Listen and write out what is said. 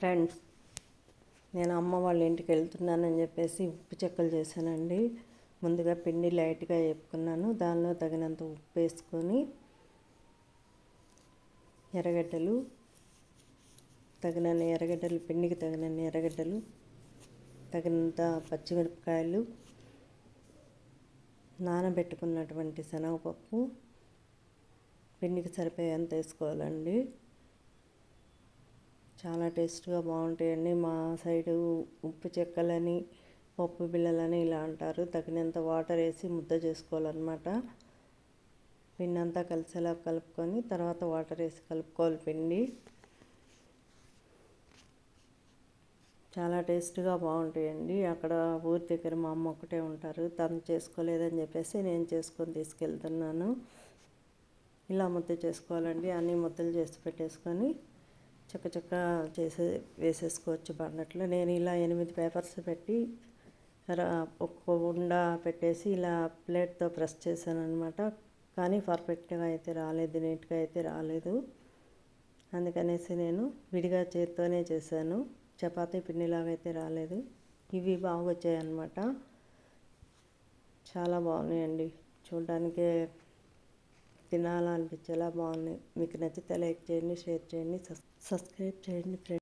Friends నేను అమ్మ వాళ్ళ ఇంటికి వెళ్తున్నానని చెప్పేసి ఉప్పు చెక్కలు చేశానండి. ముందుగా పిండి లైట్గా వేపుకున్నాను. దానిలో తగినంత ఉప్పు వేసుకొని ఎర్రగడ్డలు తగినన్ని ఎర్రగడ్డలు పిండికి తగినన్ని ఎర్రగడ్డలు తగినంత పచ్చిమిరపకాయలు నానబెట్టుకున్నటువంటి శనగపప్పు పిండికి సరిపోయేంత వేసుకోవాలండి. చాలా టేస్ట్గా బాగుంటాయండి. మా సైడు ఉప్పు చెక్కలని పప్పు బిళ్ళలని ఇలా అంటారు. తగినంత వాటర్ వేసి ముద్ద చేసుకోవాలన్నమాట. పిండి అంతా కలిసేలా కలుపుకొని తర్వాత వాటర్ వేసి కలుపుకోవాలి పిండి. చాలా టేస్ట్గా బాగుంటాయండి. అక్కడ ఊరి దగ్గర మా అమ్మ ఒకటే ఉంటారు. తను చేసుకోలేదని చెప్పేసి నేను చేసుకొని తీసుకెళ్తున్నాను. ఇలా ముద్ద చేసుకోవాలండి. అన్ని ముద్దలు చేసి పెట్టేసుకొని చక్క చక్క చేసే వేసేసుకోవచ్చు బండట్లో నేను ఇలా ఎనిమిది పేపర్స్ పెట్టి ఒక్క ఉండ పెట్టేసి ఇలా ప్లేట్తో ప్రెస్ చేశాను అనమాట కానీ పర్ఫెక్ట్గా అయితే రాలేదు నీట్గా అయితే రాలేదు. అందుకనేసి నేను విడిగా చేత్తోనే చేశాను. చపాతీ పిండిలాగా అయితే రాలేదు. ఇవి బాగా వచ్చాయన్నమాట చాలా బాగున్నాయండి. చూడడానికి తినాలనిపించేలా బాగున్నాయి. మీకు నచ్చితే లైక్ చేయండి షేర్ చేయండి సబ్స్క్రైబ్ చేయండి ఫ్రెండ్స్.